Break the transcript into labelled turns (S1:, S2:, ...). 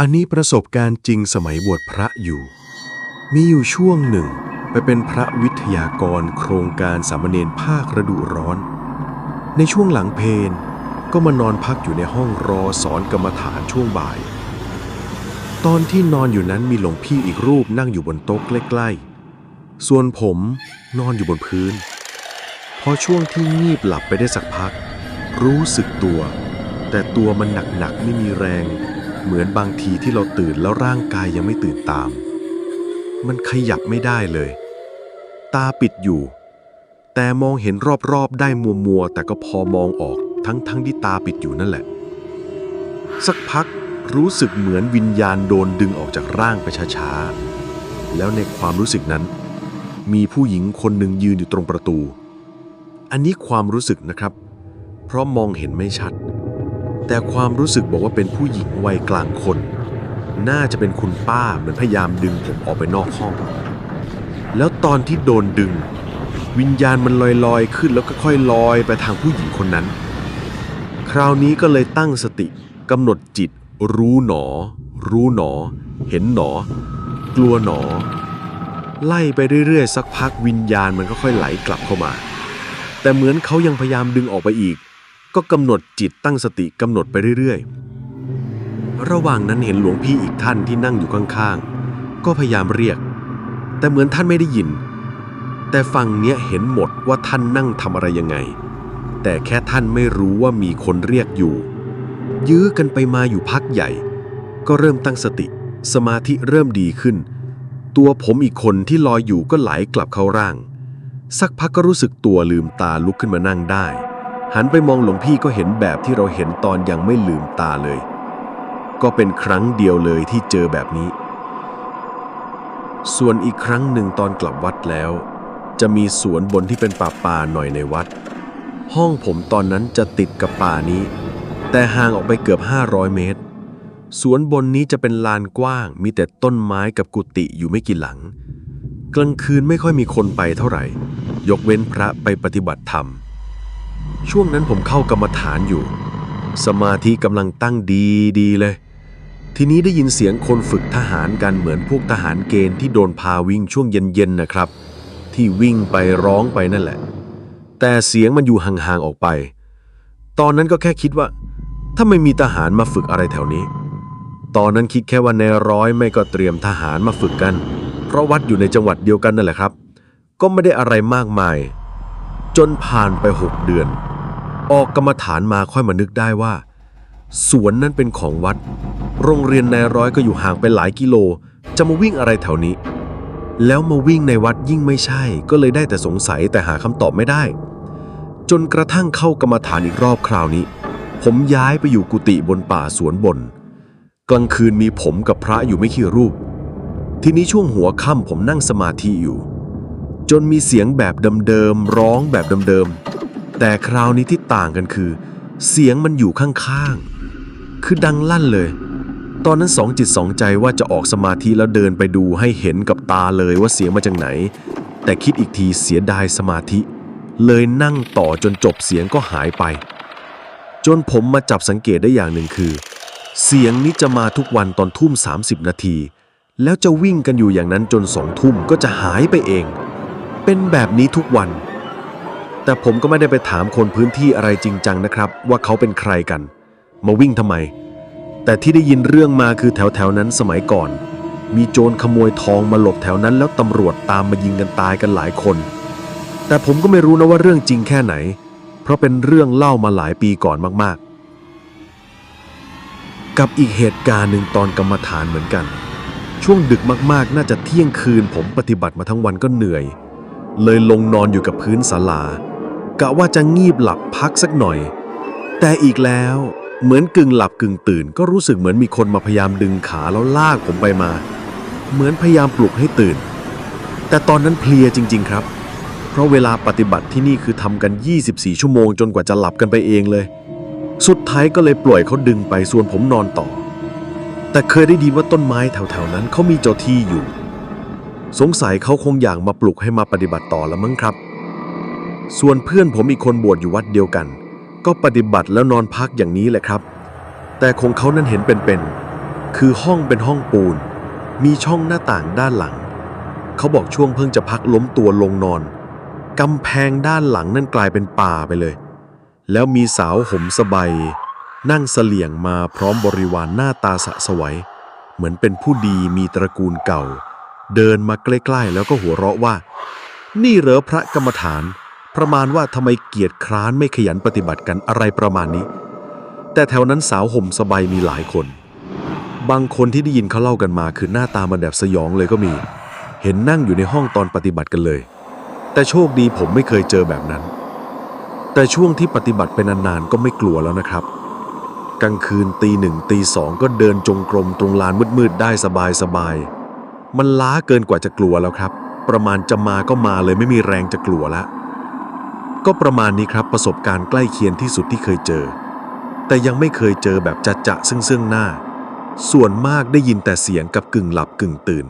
S1: อันนี้ประสบการณ์จริงสมัยบวชพระอยู่ มีอยู่ช่วงหนึ่ง ไปเป็นพระวิทยากรโครงการสามเณรภาคฤดูร้อน ในช่วงหลังเพนก็มานอนพักอยู่ในห้องรอสอนกรรมฐานช่วงบ่าย ตอนที่นอนอยู่นั้นมีหลวงพี่อีกรูปนั่งอยู่บนโต๊ะใกล้ๆ ส่วนผมนอนอยู่บนพื้น พอช่วงที่งีบหลับไปได้สักพัก รู้สึกตัว แต่ตัวมันหนักๆไม่มีแรง เหมือนบางทีที่เราตื่นแล้วร่างกายยังไม่ตื่นตาม มันขยับไม่ได้เลย ตาปิดอยู่ แต่มองเห็นรอบๆได้มัวๆแต่ก็พอมองออกทั้งๆทที่ตาปิดอยู่นั่นแหละ สักพักรู้สึกเหมือนวิญญาณโดนดึงออกจากร่างไปช้าๆ แล้วในความรู้สึกนั้น มีผู้หญิงคนหนึ่งยืนอยู่ตรงประตู อันนี้ความรู้สึกนะครับ เพราะมองเห็นไม่ชัด แต่ความรู้สึกบอกว่าเป็นผู้หญิงวัยกลางคน น่าจะเป็นคุณป้าเหมือนพยายามดึงผมออกไปนอกห้อง แล้วตอนที่โดนดึง วิญญาณมันลอยๆ ขึ้นแล้วก็ค่อยลอยไปทางผู้หญิงคนนั้น คราวนี้ก็เลยตั้งสติกำหนดจิต รู้หนอ รู้หนอ เห็นหนอ กลัวหนอ ไล่ไปเรื่อยๆ สักพักวิญญาณมันก็ค่อยไหลกลับเข้ามา แต่เหมือนเขายังพยายามดึงออกไปอีก ก็กำหนดจิตตั้งสติกำหนดไปเรื่อยๆ ระหว่างนั้นเห็นหลวงพี่อีกท่านที่นั่งอยู่ข้างๆ ก็พยายามเรียก แต่เหมือนท่านไม่ได้ยิน แต่ฝั่งเนี้ยเห็นหมดว่าท่านนั่งทำอะไรยังไง แต่แค่ท่านไม่รู้ว่ามีคนเรียกอยู่ ยื้อกันไปมาอยู่พักใหญ่ ก็เริ่มตั้งสติ สมาธิเริ่มดีขึ้น ตัวผมอีกคนที่ลอยอยู่ก็ไหลกลับเข้าร่าง สักพักก็รู้สึกตัวลืมตาลุกขึ้นมานั่งได้ หันไปมองหลวงพี่ก็เห็นแบบที่เราเห็นตอนยังไม่ลืมตาเลย ก็เป็นครั้งเดียวเลยที่เจอแบบนี้ ส่วนอีกครั้งหนึ่งตอนกลับวัดแล้ว จะมีสวนบนที่เป็นป่าป่าหน่อยในวัด ห้องผมตอนนั้นจะติดกับป่านี้ แต่ห่างออกไปเกือบ 500 เมตร สวนบนนี้จะเป็นลานกว้าง มีแต่ต้นไม้กับกุฏิอยู่ไม่กี่หลัง กลางคืนไม่ค่อยมีคนไปเท่าไหร่ ยกเว้นพระไปปฏิบัติธรรม ช่วงนั้นผมเข้ากรรมฐานอยู่ สมาธิกำลังตั้งดีดีเลย ทีนี้ได้ยินเสียงคนฝึกทหารกันเหมือนพวกทหารเกณฑ์ที่โดนพาวิ่งช่วงเย็นๆนะครับ ที่วิ่งไปร้องไปนั่นแหละ แต่เสียงมันอยู่ห่างๆออกไป ตอนนั้นก็แค่คิดว่า ถ้าไม่มีทหารมาฝึกอะไรแถวนี้ ตอนนั้นคิดแค่ว่าในร้อยไม่ก็เตรียมทหารมาฝึกกัน เพราะวัดอยู่ในจังหวัดเดียวกันนั่นแหละครับ ก็ไม่ได้อะไรมากมาย จนผ่านไปหกเดือน ออกกรรมฐานมาค่อยมานึกได้ว่า สวนนั้นเป็นของวัด โรงเรียนนายร้อยก็อยู่ห่างไปหลายกิโล จะมาวิ่งอะไรแถวนี้ แล้วมาวิ่งในวัดยิ่งไม่ใช่ ก็เลยได้แต่สงสัยแต่หาคำตอบไม่ได้ จนกระทั่งเข้ากรรมฐานอีกรอบคราวนี้ ผมย้ายไปอยู่กุฏิบนป่าสวนบน กลางคืนมีผมกับพระอยู่ไม่กี่รูป ทีนี้ช่วงหัวค่ำผมนั่งสมาธิอยู่ จนมีเสียงแบบเดิมๆร้องแบบเดิมๆ แต่คราวนี้ที่ต่างกันคือ เสียงมันอยู่ข้างๆ คือดังลั่นเลย ตอนนั้นสองจิตสองใจว่าจะออกสมาธิแล้วเดินไปดูให้เห็นกับตาเลยว่าเสียงมาจากไหน แต่คิดอีกทีเสียดายสมาธิ เลยนั่งต่อจนจบเสียงก็หายไป จนผมมาจับสังเกตได้อย่างหนึ่งคือ เสียงนี้จะมาทุกวันตอนทุ่ม 30 นาที แล้วจะวิ่งกันอยู่อย่างนั้นจนสองทุ่มก็จะหายไปเอง เป็นแบบนี้ทุกวัน แต่ผมก็ไม่ได้ไปถามคนพื้นที่อะไรจริงจังนะครับ ว่าเขาเป็นใครกัน มาวิ่งทำไม แต่ที่ได้ยินเรื่องมาคือแถวแถวนั้นสมัยก่อน มีโจรขโมยทองมาหลบแถวนั้นแล้วตำรวจตามมายิงกันตายกันหลายคน แต่ผมก็ไม่รู้นะว่าเรื่องจริงแค่ไหน เพราะเป็นเรื่องเล่ามาหลายปีก่อนมากๆ กับอีกเหตุการณ์หนึ่งตอนกรรมฐานเหมือนกัน ช่วงดึกมากๆ น่าจะเที่ยงคืนผมปฏิบัติมาทั้งวันก็เหนื่อยเลยลงนอนอยู่กับพื้นศาลา กะว่าจะงีบหลับพักสักหน่อย แต่อีกแล้วเหมือนกึ่งหลับกึ่งตื่น ก็รู้สึกเหมือนมีคนมาพยายามดึงขาแล้วลากผมไปมา เหมือนพยายามปลุกให้ตื่น แต่ตอนนั้นเพลียจริง ๆ ครับ เพราะเวลาปฏิบัติที่นี่คือทำกัน 24 ชั่วโมงจนกว่าจะหลับกันไปเองเลย สุดท้ายก็เลยปล่อยเขาดึงไปส่วนผมนอนต่อ แต่เคยได้ยินว่าต้นไม้แถวๆนั้นเขามีเจ้าที่อยู่ สงสัยเขาคงอยากมาปลุกให้มาปฏิบัติต่อแล้วมั้งครับ ส่วนเพื่อนผมอีกคนบวชอยู่วัดเดียวกัน ก็ปฏิบัติแล้วนอนพักอย่างนี้แหละครับ แต่คงเขานั้นเห็นเป็นๆคือห้องเป็นห้องปูน มีช่องหน้าต่างด้านหลัง เขาบอกช่วงเพิ่งจะพักล้มตัวลงนอนกำแพงด้านหลังนั่นกลายเป็นป่าไปเลย แล้วมีสาวห่มสบายนั่งเสลี่ยงมาพร้อมบริวารหน้าตาสะสวย เหมือนเป็นผู้ดีมีตระกูลเก่า เดินมาใกล้ๆแล้วก็หัวเราะว่า นี่เหรอพระกรรมฐาน ประมาณว่าทำไมเกียรติคร้านไม่ขยันปฏิบัติกันอะไรประมาณนี้ แต่แถวนั้นสาวห่มสบายมีหลายคน บางคนที่ได้ยินเขาเล่ากันมาคือหน้าตามันแบบสยองเลยก็มี เห็นนั่งอยู่ในห้องตอนปฏิบัติกันเลย แต่โชคดีผมไม่เคยเจอแบบนั้น แต่ช่วงที่ปฏิบัติเป็นนานๆก็ไม่กลัวแล้วนะครับ กลางคืนตีหนึ่งตีสองก็เดินจงกรมตรงลานมืดๆได้สบายๆมันล้าเกินกว่าจะกลัวแล้วครับ ประมาณจะมาก็มาเลยไม่มีแรงจะกลัวแล้ว ก็ประมาณนี้ครับประสบการณ์ใกล้เคียงที่สุดที่เคยเจอ แต่ยังไม่เคยเจอแบบจัดจะซึ่งซึ่งหน้า ส่วนมากได้ยินแต่เสียงกับกึ่งหลับกึ่งตื่น